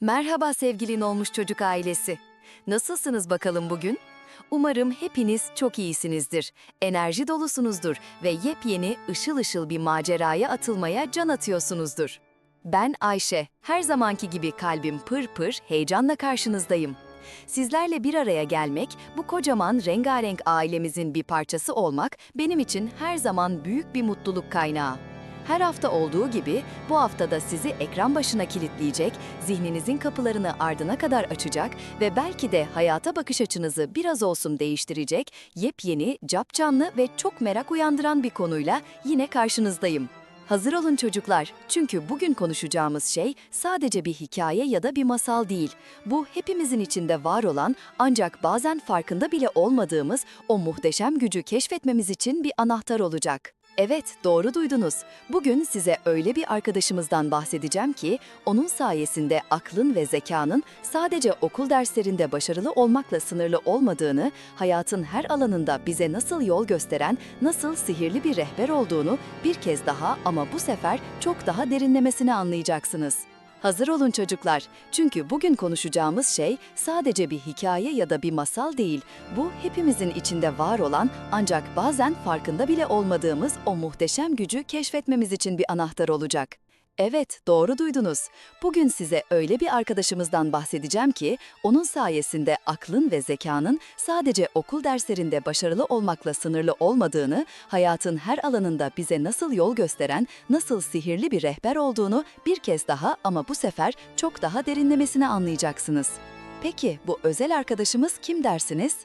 Merhaba sevgilin olmuş çocuk ailesi. Nasılsınız bakalım bugün? Umarım hepiniz çok iyisinizdir, enerji dolusunuzdur ve yepyeni ışıl ışıl bir maceraya atılmaya can atıyorsunuzdur. Ben Ayşe, her zamanki gibi kalbim pır pır, heyecanla karşınızdayım. Sizlerle bir araya gelmek, bu kocaman rengarenk ailemizin bir parçası olmak benim için her zaman büyük bir mutluluk kaynağı. Her hafta olduğu gibi bu haftada sizi ekran başına kilitleyecek, zihninizin kapılarını ardına kadar açacak ve belki de hayata bakış açınızı biraz olsun değiştirecek yepyeni, capcanlı ve çok merak uyandıran bir konuyla yine karşınızdayım. Hazır olun çocuklar, çünkü bugün konuşacağımız şey sadece bir hikaye ya da bir masal değil. Bu hepimizin içinde var olan ancak bazen farkında bile olmadığımız o muhteşem gücü keşfetmemiz için bir anahtar olacak. Evet, doğru duydunuz. Bugün size öyle bir arkadaşımızdan bahsedeceğim ki, onun sayesinde aklın ve zekanın sadece okul derslerinde başarılı olmakla sınırlı olmadığını, hayatın her alanında bize nasıl yol gösteren, nasıl sihirli bir rehber olduğunu bir kez daha ama bu sefer çok daha derinlemesine anlayacaksınız. Hazır olun çocuklar. Çünkü bugün konuşacağımız şey sadece bir hikaye ya da bir masal değil. Bu hepimizin içinde var olan ancak bazen farkında bile olmadığımız o muhteşem gücü keşfetmemiz için bir anahtar olacak. Evet, doğru duydunuz. Bugün size öyle bir arkadaşımızdan bahsedeceğim ki, onun sayesinde aklın ve zekanın sadece okul derslerinde başarılı olmakla sınırlı olmadığını, hayatın her alanında bize nasıl yol gösteren, nasıl sihirli bir rehber olduğunu bir kez daha ama bu sefer çok daha derinlemesine anlayacaksınız. Peki bu özel arkadaşımız kim dersiniz?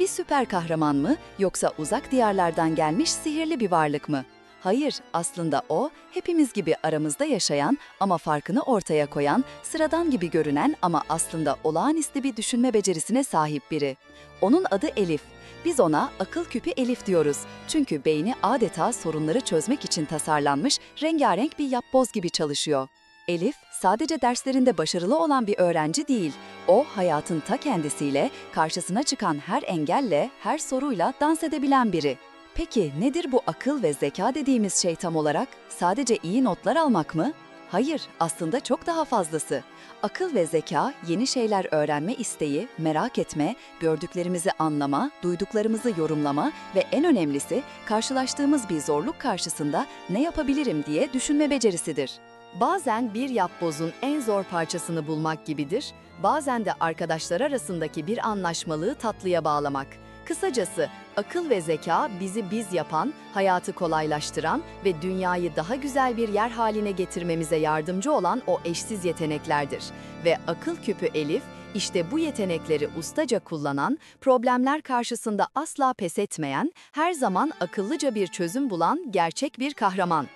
Bir süper kahraman mı yoksa uzak diyarlardan gelmiş sihirli bir varlık mı? Hayır, aslında o, hepimiz gibi aramızda yaşayan ama farkını ortaya koyan, sıradan gibi görünen ama aslında olağanüstü bir düşünme becerisine sahip biri. Onun adı Elif. Biz ona akıl küpü Elif diyoruz. Çünkü beyni adeta sorunları çözmek için tasarlanmış, rengarenk bir yapboz gibi çalışıyor. Elif, sadece derslerinde başarılı olan bir öğrenci değil. O, hayatın ta kendisiyle, karşısına çıkan her engelle, her soruyla dans edebilen biri. Peki nedir bu akıl ve zeka dediğimiz şey tam olarak? Sadece iyi notlar almak mı? Hayır, aslında çok daha fazlası. Akıl ve zeka, yeni şeyler öğrenme isteği, merak etme, gördüklerimizi anlama, duyduklarımızı yorumlama ve en önemlisi karşılaştığımız bir zorluk karşısında ne yapabilirim diye düşünme becerisidir. Bazen bir yapbozun en zor parçasını bulmak gibidir, bazen de arkadaşlar arasındaki bir anlaşmalığı tatlıya bağlamak. Kısacası akıl ve zeka bizi biz yapan, hayatı kolaylaştıran ve dünyayı daha güzel bir yer haline getirmemize yardımcı olan o eşsiz yeteneklerdir. Ve akıl küpü Elif, işte bu yetenekleri ustaca kullanan, problemler karşısında asla pes etmeyen, her zaman akıllıca bir çözüm bulan gerçek bir kahraman.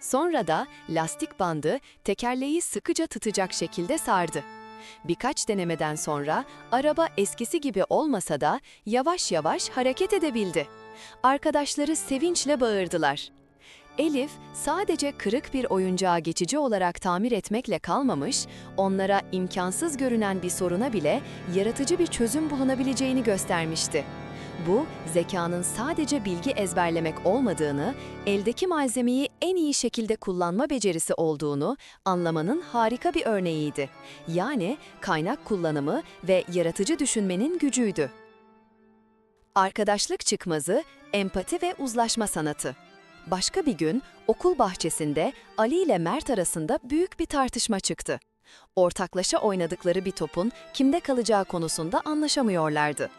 Sonra da lastik bandı tekerleği sıkıca tutacak şekilde sardı. Birkaç denemeden sonra araba eskisi gibi olmasa da yavaş yavaş hareket edebildi. Arkadaşları sevinçle bağırdılar. Elif sadece kırık bir oyuncağı geçici olarak tamir etmekle kalmamış, onlara imkansız görünen bir soruna bile yaratıcı bir çözüm bulunabileceğini göstermişti. Bu, zekanın sadece bilgi ezberlemek olmadığını, eldeki malzemeyi en iyi şekilde kullanma becerisi olduğunu anlamanın harika bir örneğiydi. Yani kaynak kullanımı ve yaratıcı düşünmenin gücüydü. Arkadaşlık çıkmazı, empati ve uzlaşma sanatı. Başka bir gün okul bahçesinde Ali ile Mert arasında büyük bir tartışma çıktı. Ortaklaşa oynadıkları bir topun kimde kalacağı konusunda anlaşamıyorlardı.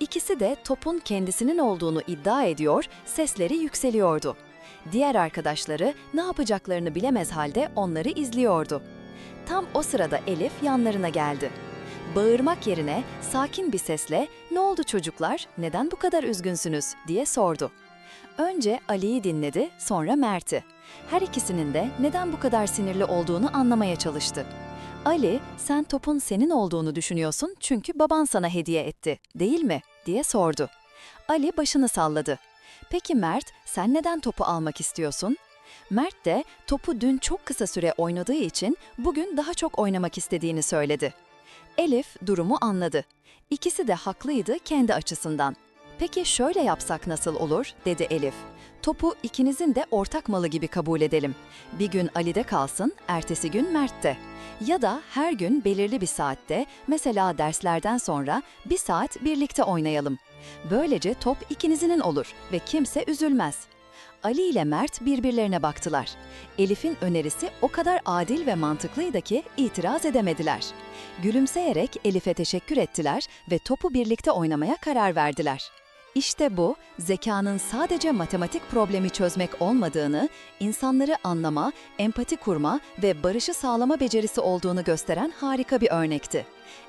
İkisi de topun kendisinin olduğunu iddia ediyor, sesleri yükseliyordu. Diğer arkadaşları ne yapacaklarını bilemez halde onları izliyordu. Tam o sırada Elif yanlarına geldi. Bağırmak yerine sakin bir sesle "Ne oldu çocuklar? Neden bu kadar üzgünsünüz?" diye sordu. Önce Ali'yi dinledi, sonra Mert'i. Her ikisinin de neden bu kadar sinirli olduğunu anlamaya çalıştı. Ali, sen topun senin olduğunu düşünüyorsun çünkü baban sana hediye etti, değil mi? diye sordu. Ali başını salladı. Peki Mert, sen neden topu almak istiyorsun? Mert de topu dün çok kısa süre oynadığı için bugün daha çok oynamak istediğini söyledi. Elif durumu anladı. İkisi de haklıydı kendi açısından. Peki şöyle yapsak nasıl olur, dedi Elif. Topu ikinizin de ortak malı gibi kabul edelim. Bir gün Ali'de kalsın, ertesi gün Mert'te. Ya da her gün belirli bir saatte, mesela derslerden sonra bir saat birlikte oynayalım. Böylece top ikinizinin olur ve kimse üzülmez. Ali ile Mert birbirlerine baktılar. Elif'in önerisi o kadar adil ve mantıklıydı ki itiraz edemediler. Gülümseyerek Elif'e teşekkür ettiler ve topu birlikte oynamaya karar verdiler. İşte bu, zekanın sadece matematik problemi çözmek olmadığını, insanları anlama, empati kurma ve barışı sağlama becerisi olduğunu gösteren harika bir örnekti.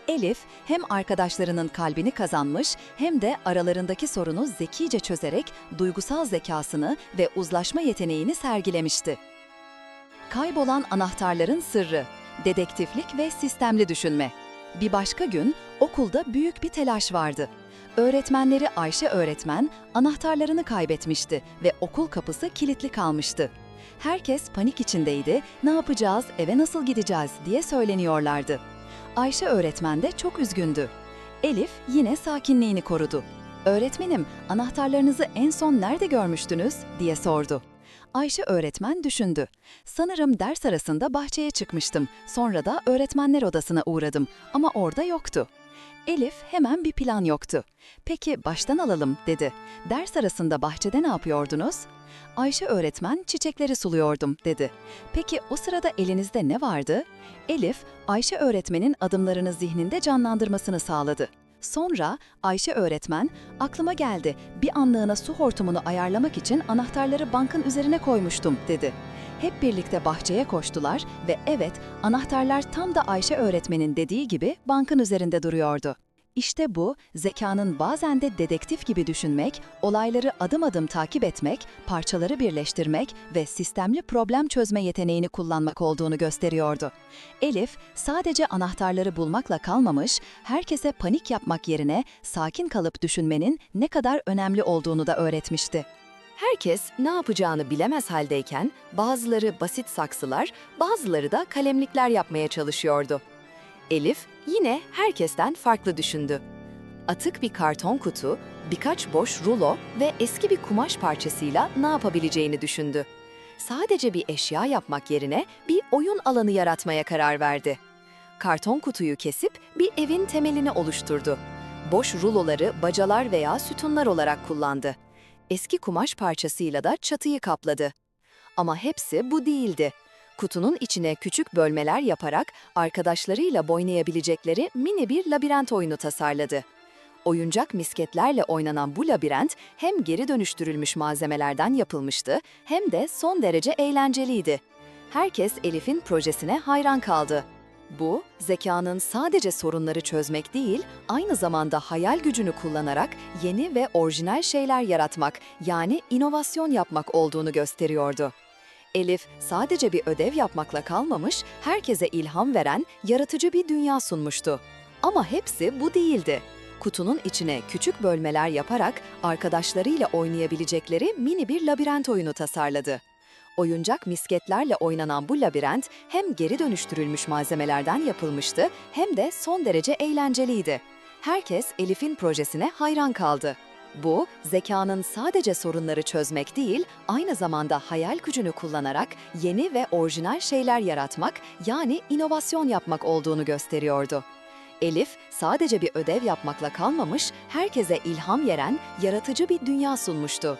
Elif hem arkadaşlarının kalbini kazanmış hem de aralarındaki sorunu zekice çözerek duygusal zekasını ve uzlaşma yeteneğini sergilemişti. Kaybolan anahtarların sırrı, dedektiflik ve sistemli düşünme. Bir başka gün okulda büyük bir telaş vardı. Öğretmenleri Ayşe öğretmen anahtarlarını kaybetmişti ve okul kapısı kilitli kalmıştı. Herkes panik içindeydi, ne yapacağız, eve nasıl gideceğiz diye söyleniyorlardı. Ayşe öğretmen de çok üzgündü. Elif yine sakinliğini korudu. Öğretmenim, anahtarlarınızı en son nerede görmüştünüz diye sordu. Ayşe öğretmen düşündü. Sanırım ders arasında bahçeye çıkmıştım. Sonra da öğretmenler odasına uğradım ama orada yoktu. Elif hemen bir plan yoktu. Peki baştan alalım dedi. Ders arasında bahçede ne yapıyordunuz? Ayşe öğretmen çiçekleri suluyordum dedi. Peki o sırada elinizde ne vardı? Elif, Ayşe öğretmenin adımlarını zihninde canlandırmasını sağladı. Sonra Ayşe öğretmen, aklıma geldi, bir anlığına su hortumunu ayarlamak için anahtarları bankın üzerine koymuştum dedi. Hep birlikte bahçeye koştular ve evet, anahtarlar tam da Ayşe öğretmenin dediği gibi bankın üzerinde duruyordu. İşte bu, zekanın bazen de dedektif gibi düşünmek, olayları adım adım takip etmek, parçaları birleştirmek ve sistemli problem çözme yeteneğini kullanmak olduğunu gösteriyordu. Elif, sadece anahtarları bulmakla kalmamış, herkese panik yapmak yerine sakin kalıp düşünmenin ne kadar önemli olduğunu da öğretmişti. Herkes ne yapacağını bilemez haldeyken bazıları basit saksılar, bazıları da kalemlikler yapmaya çalışıyordu. Elif yine herkesten farklı düşündü. Atık bir karton kutu, birkaç boş rulo ve eski bir kumaş parçasıyla ne yapabileceğini düşündü. Sadece bir eşya yapmak yerine bir oyun alanı yaratmaya karar verdi. Karton kutuyu kesip bir evin temelini oluşturdu. Boş ruloları bacalar veya sütunlar olarak kullandı. Eski kumaş parçasıyla da çatıyı kapladı. Ama hepsi bu değildi. Kutunun içine küçük bölmeler yaparak arkadaşlarıyla oynayabilecekleri mini bir labirent oyunu tasarladı. Oyuncak misketlerle oynanan bu labirent hem geri dönüştürülmüş malzemelerden yapılmıştı hem de son derece eğlenceliydi. Herkes Elif'in projesine hayran kaldı. Bu, zekanın sadece sorunları çözmek değil, aynı zamanda hayal gücünü kullanarak yeni ve orijinal şeyler yaratmak, yani inovasyon yapmak olduğunu gösteriyordu. Elif sadece bir ödev yapmakla kalmamış, herkese ilham veren yaratıcı bir dünya sunmuştu. Ama hepsi bu değildi. Kutunun içine küçük bölmeler yaparak arkadaşlarıyla oynayabilecekleri mini bir labirent oyunu tasarladı. Oyuncak misketlerle oynanan bu labirent hem geri dönüştürülmüş malzemelerden yapılmıştı hem de son derece eğlenceliydi. Herkes Elif'in projesine hayran kaldı. Bu, zekanın sadece sorunları çözmek değil, aynı zamanda hayal gücünü kullanarak yeni ve orijinal şeyler yaratmak, yani inovasyon yapmak olduğunu gösteriyordu. Elif, sadece bir ödev yapmakla kalmamış, herkese ilham veren, yaratıcı bir dünya sunmuştu.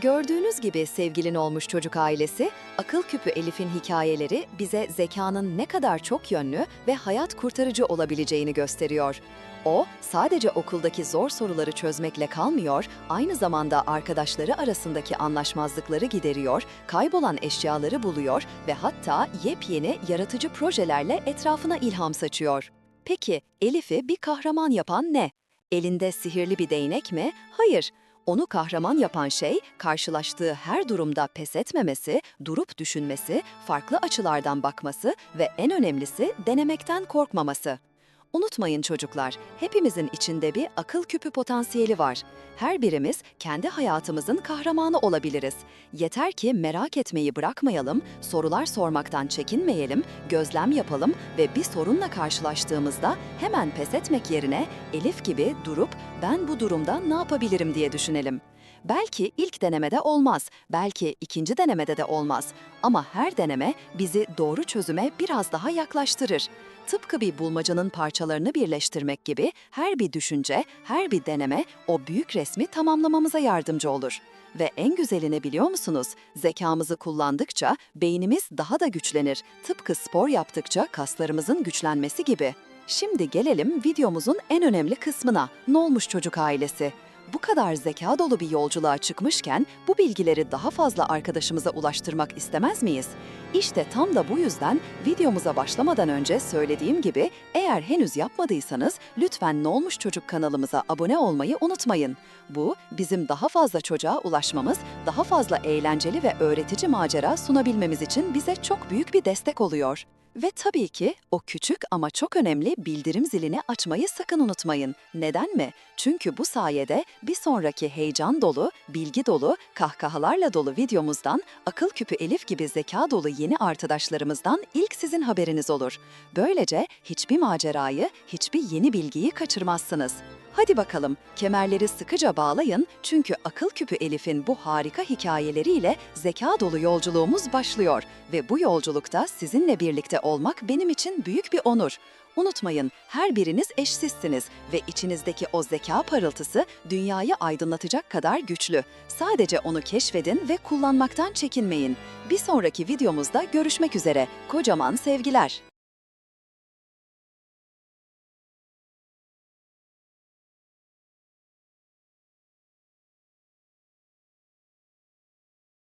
Gördüğünüz gibi sevgilin olmuş çocuk ailesi, akıl küpü Elif'in hikayeleri bize zekanın ne kadar çok yönlü ve hayat kurtarıcı olabileceğini gösteriyor. O, sadece okuldaki zor soruları çözmekle kalmıyor, aynı zamanda arkadaşları arasındaki anlaşmazlıkları gideriyor, kaybolan eşyaları buluyor ve hatta yepyeni yaratıcı projelerle etrafına ilham saçıyor. Peki, Elif'i bir kahraman yapan ne? Elinde sihirli bir değnek mi? Hayır. Onu kahraman yapan şey, karşılaştığı her durumda pes etmemesi, durup düşünmesi, farklı açılardan bakması ve en önemlisi denemekten korkmaması. Unutmayın çocuklar, hepimizin içinde bir akıl küpü potansiyeli var. Her birimiz kendi hayatımızın kahramanı olabiliriz. Yeter ki merak etmeyi bırakmayalım, sorular sormaktan çekinmeyelim, gözlem yapalım ve bir sorunla karşılaştığımızda hemen pes etmek yerine Elif gibi durup ben bu durumda ne yapabilirim diye düşünelim. Belki ilk denemede olmaz, belki ikinci denemede de olmaz ama her deneme bizi doğru çözüme biraz daha yaklaştırır. Tıpkı bir bulmacanın parçalarını birleştirmek gibi her bir düşünce, her bir deneme o büyük resmi tamamlamamıza yardımcı olur. Ve en güzelini biliyor musunuz? Zekamızı kullandıkça beynimiz daha da güçlenir. Tıpkı spor yaptıkça kaslarımızın güçlenmesi gibi. Şimdi gelelim videomuzun en önemli kısmına. Ne olmuş çocuk ailesi? Bu kadar zeka dolu bir yolculuğa çıkmışken bu bilgileri daha fazla arkadaşımıza ulaştırmak istemez miyiz? İşte tam da bu yüzden videomuza başlamadan önce söylediğim gibi eğer henüz yapmadıysanız lütfen Ne Olmuş Çocuk kanalımıza abone olmayı unutmayın. Bu bizim daha fazla çocuğa ulaşmamız, daha fazla eğlenceli ve öğretici macera sunabilmemiz için bize çok büyük bir destek oluyor. Ve tabii ki o küçük ama çok önemli bildirim zilini açmayı sakın unutmayın. Neden mi? Çünkü bu sayede bir sonraki heyecan dolu, bilgi dolu, kahkahalarla dolu videomuzdan akıl küpü Elif gibi zeka dolu yeni arkadaşlarımızdan ilk sizin haberiniz olur. Böylece hiçbir macerayı, hiçbir yeni bilgiyi kaçırmazsınız. Hadi bakalım kemerleri sıkıca bağlayın çünkü akıl küpü Elif'in bu harika hikayeleriyle zeka dolu yolculuğumuz başlıyor ve bu yolculukta sizinle birlikte olmak benim için büyük bir onur. Unutmayın, her biriniz eşsizsiniz ve içinizdeki o zeka parıltısı dünyayı aydınlatacak kadar güçlü. Sadece onu keşfedin ve kullanmaktan çekinmeyin. Bir sonraki videomuzda görüşmek üzere. Kocaman sevgiler.